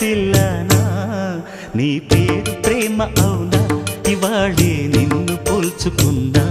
పిల్లనా నీ పేరు ప్రేమ అవునా? ఇవాళే నిన్ను పోల్చుకుందా.